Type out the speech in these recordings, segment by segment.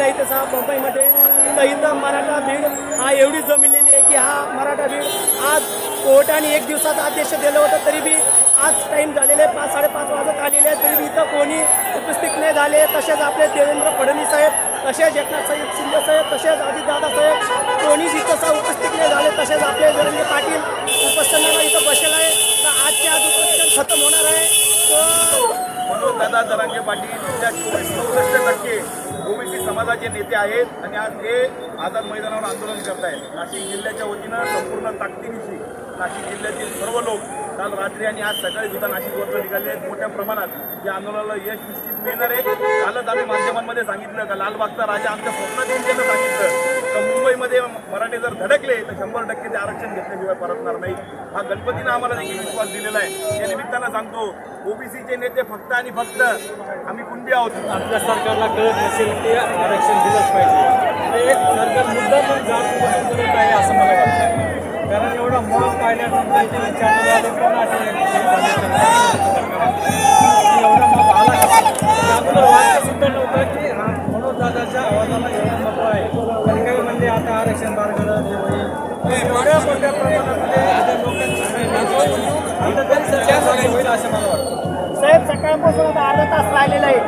झालेला आहे तसा मुंबईमध्ये तर इथं मराठा भीड हा एवढी जमिलेली आहे की हा मराठा भीड आज कोर्टाने एक दिवसात आदेश दिलं होतं तरी बी आज टाईम झालेले आहे पाच साडेपाच वाजत आलेले आहे तरी बी इथं कोणी उपस्थित नाही झाले. तसेच आपले देवेंद्र फडणवीस साहेब तसेच एकनाथ साहेब शिंदे साहेब तसेच अजितदादा साहेब कोणीच इथं सा उपस्थित नाही झाले. तसेच आपले धनंजय पाटील उपस्थानाला इथं बसेल आहे. तर आजच्या आज उपस्थित खतम होणार आहे. तर मनोज दादा जरांगे पाटील त्या चोवीस चौसष्ट टक्के ओबीसी समाजाचे नेते आहेत आणि आज ते आझाद मैदानावर आंदोलन करत आहेत नाशिक जिल्ह्याच्या वतीनं संपूर्ण ताकदीनिशी नाशिक जिल्ह्यातील सर्व लोक काल रात्री आणि आज सकाळी सुद्धा नाशिकवरनं निघाले आहेत. मोठ्या प्रमाणात या आंदोलनाला यश निश्चित मिळणार आहे. कालच आम्ही माध्यमांमध्ये सांगितलं का लालबागचा राजा आमच्या स्वप्नात येऊन सांगितलं. तर मुंबईमध्ये मराठे जर धडकले तर शंभर टक्के ते आरक्षण घेतल्याशिवाय परतणार नाही. हा गणपतीनं आम्हाला देखील विश्वास दिलेला आहे. या निमित्तानं सांगतो ओबीसीचे नेते फक्त आणि फक्त आम्ही कुणबी आहोत. आपल्या सरकारला कळत नसेल ते आरक्षण दिलंच पाहिजे. ते सरकार मुद्दा पण जात करत आहे असं मला वाटतं. कारण एवढा मॉल पाहिल्यानंतर कोण एवढा मग आला सुद्धा नव्हतं. असं मला वाटतं. साहेब सकाळपासून आता अर्धा तास राहिलेला आहे.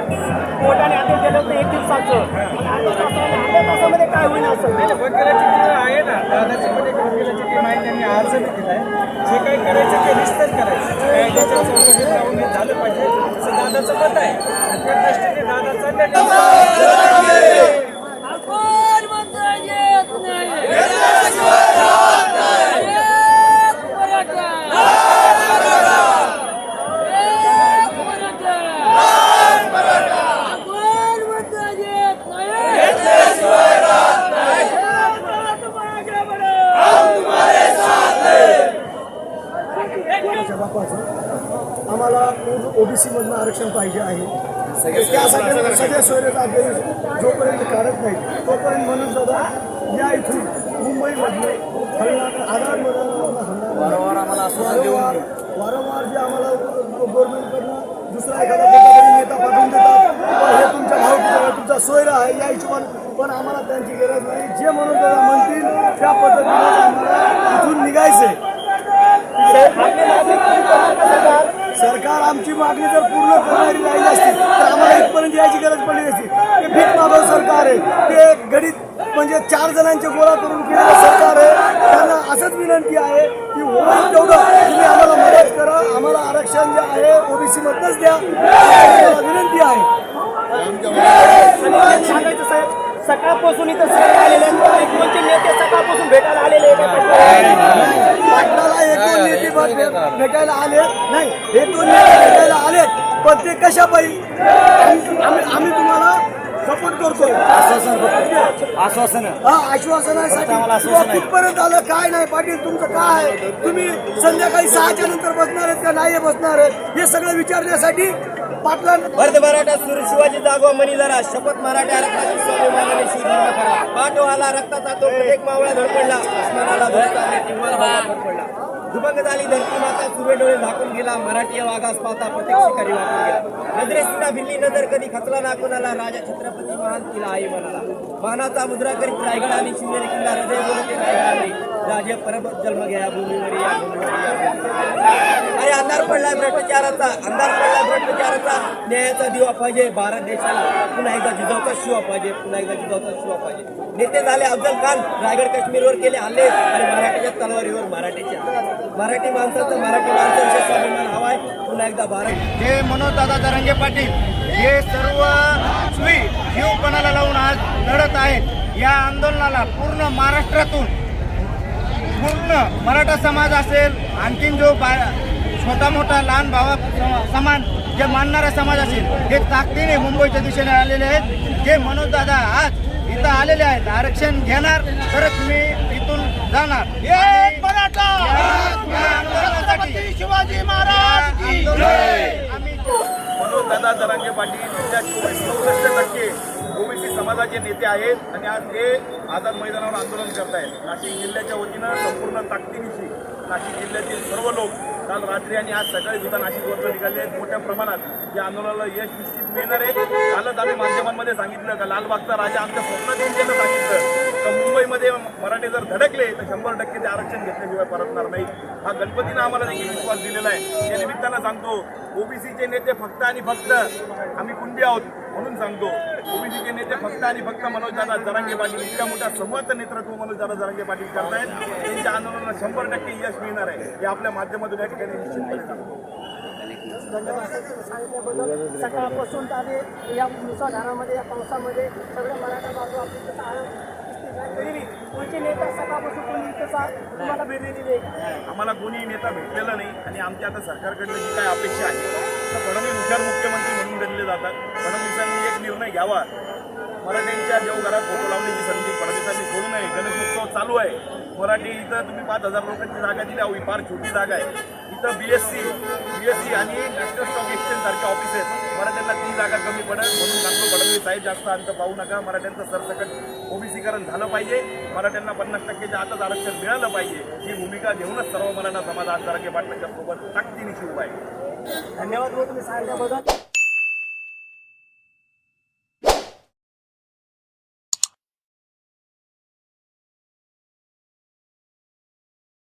कोर्टाने आदेश दिलं होतं एक दिवसाचं. अर्धा तास. अर्ध्या तासामध्ये काय होईल असं? आहे ना. दादाची पण एक वकिलाची टीम आहे त्यांनी अर्ज बी जे काही करायचं ते रिस्कच करायचं. झालं पाहिजे. असं दादाचं मत आहे. त्या दृष्टीने दादा चालले आपण म्हणता येत नाही एक मराठा एक मराठा आपण म्हणता येत नाही एक मराठा मागे बढो. आमच्या बापाचं आम्हाला ओबीसी मधनं आरक्षण पाहिजे आहे. त्यासाठी सगळ्या सोयरेचा अभ्यास जोपर्यंत काढत नाही तोपर्यंत म्हणून दादा या इथून मुंबईमधले आधार वारंवार आम्हाला वारंवार वारंवार जे आम्हाला गव्हर्नमेंटकडनं दुसरा एखादा नेता पाठवून देतात हे तुमच्या भाव तुमचा सोयरा आहे या हिशोबाने पण आम्हाला त्यांची गरज नाही. जे म्हणून दादा म्हणतील त्या पद्धतीने आम्हाला इथून निघायचंय. सरकार आमची मागणी जर पूर्ण करणारी राहिली असती तर आम्हाला इथपर्यंत यायची गरज पडली असती. ते भीक माधव सरकार आहे. ते गणित म्हणजे चार जणांचे गोळा करून केलेलं सरकार आहे. त्यांना असंच विनंती आहे की होईल तेवढं. तुम्ही आम्हाला मदत करा. आम्हाला आरक्षण जे आहे ओबीसी मधनच द्या. विनंती आहे. सांगायचं साहेब सकाळपासून इथं सगळे आलेले आहेत. एक नेते सकाळपासून भेटायला आलेले आहेत. पाटलाला एक दोन नेते भेटायला आले नाही एक दोन नेते भेटायला आले पण ते कशा पाहिजे आम्ही आम्ही तुम्हाला सपोर्ट करतो आश्वासन हा आश्वासनासाठी किंवा कुठपर्यंत आलं काय नाही पाटील तुमचं काय आहे? तुम्ही संध्याकाळी सहाच्या नंतर बसणार आहेत का? नाही बसणार आहेत? हे सगळं विचारण्यासाठी भरत मराठा सुर. शिवाजी जागवा मनी जरा. शपथ मराठा रक्ताची स्वाभिमानाने शिवधर्म करा पाठवाला रक्ताचा तो प्रत्येक मावळा धडपडला अस्मानाला धडपडला दुबंग झाली धरती माता सुबे डोळे झाकून गेला. मराठी वाघास पावता प्रत्येक शिकारी वाकून गेला. नजरे सुद्धा भिल्ली नजर. कधी खचला ना कोणाला. राजा छत्रपती महान तिला आई म्हणाला. मानाचा मुद्रा करीत रायगड आणि शिवनेरी किल्ला हृदय बोलते रायगड आली राजे परबत जन्म घ्या भूमीवर या भूमीवर या भूमीवर. अंधार पडला भ्रष्टाचाराचा अंधार पडला भ्रष्टाचाराचा. न्यायाचा दिवा पाहिजे भारत देशाला पुन्हा एकदा जिजाऊचा शिवा पाहिजे पुन्हा एकदा जिजाऊचा शिवा पाहिजे. नेते झाले अफजल खान रायगड काश्मीरवर केले हल्ले आणि मराठीच्या तलवारीवर मराठीच्या मराठी माणसाचं मराठी माणसांचा स्वाभिमान हवाय पुन्हा एकदा भारत हे मनोज दादा जरांगे पाटील हे सर्व सुई जीवपणाला लावून आज लढत आहेत या आंदोलनाला पूर्ण महाराष्ट्रातून पूर्ण मराठा समाज असेल आणखीन जो बा छोटा मोठा लहान भावा सम- समान जे मानणारा समाज असेल हे ताकदीने मुंबईच्या दिशेने आलेले आहेत. जे मनोज दादा आज इथं आलेले आहेत आरक्षण घेणार तरच मी इथून जाणार. मराठा! शिवाजी महाराज आम्ही मनोज दादा जरांगे पाटील चौसष्ट टक्के ओबीसी समाजाचे नेते आहेत आणि आज ते आझाद मैदानावर आंदोलन करत आहेत नाशिक जिल्ह्याच्या वतीनं संपूर्ण ताकदीनिशी नाशिक जिल्ह्यातील सर्व लोक काल रात्री आणि आज सकाळी सुद्धा नाशिक वर्ग निघाले मोठ्या प्रमाणात या आंदोलनाला यश निश्चित मिळणार आहे. कालच आम्ही माध्यमांमध्ये सांगितलं का लालबागचा राजा आमच्या स्वप्नात येऊन सांगितलं. तर मुंबईमध्ये मराठे जर धडकले तर शंभर टक्के ते आरक्षण घेतल्याशिवाय परतणार नाही. हा गणपतीनं आम्हाला देखील विश्वास दिलेला आहे. या निमित्तानं सांगतो ओबीसीचे नेते फक्त आणि फक्त आम्ही कुंडी आहोत म्हणून सांगतो. ओबीसीचे नेते फक्त आणि फक्त मनोजदादा जरांगे पाटील इतक्या मोठ्या समूहाचं नेतृत्व मनोजदादा जरांगे पाटील करतायत. त्यांच्या आंदोलनाला शंभर टक्के यश मिळणार आहे. हे आपल्या माध्यमातून या ठिकाणी निश्चितपणे सांगतो सांगितल्याबद्दल सकाळपासून आले या मुसळधारामध्ये या पावसामध्ये सगळ्या मराठा बाजू आपली तुमचे नेता सकाळपासून कोणी इथं तुम्हाला भेटलेली दिली आम्हाला कोणी नेता भेटलेला नाही आणि आमच्या आता सरकारकडनं जी काय अपेक्षा आहे तर फडणवीस हुशार मुख्यमंत्री म्हणून गणले जातात. फडणवीसांनी एक निर्णय घ्यावा. मराठ्यांच्या देवघरात फोटो लावण्याची संधी परदेशांनी सोडू नये. गणेशोत्सव चालू आहे. मराठी इथं तुम्ही पाच हजार लोकांची जागा दिली. हवी फार छोटी जागा आहे. इथं B S C B S C आणि नॅशनल स्टॉक एक्सचेंज सारखे ऑफिस आहेत. मराठ्यांना ती जागा कमी पडेल म्हणून सांगतो फडणवीस साहेब जास्त अंत पाहू नका. मराठ्यांचं सरसकट ओबीसीकरण झालं पाहिजे. मराठ्यांना पन्नास टक्केच्या आताच आरक्षण मिळालं पाहिजे. ही भूमिका घेऊनच सर्व मराठा समाज आज पाटलांच्या सोबत ताकदीने शिव आहे. धन्यवाद तुम्ही सांगितल्याबद्दल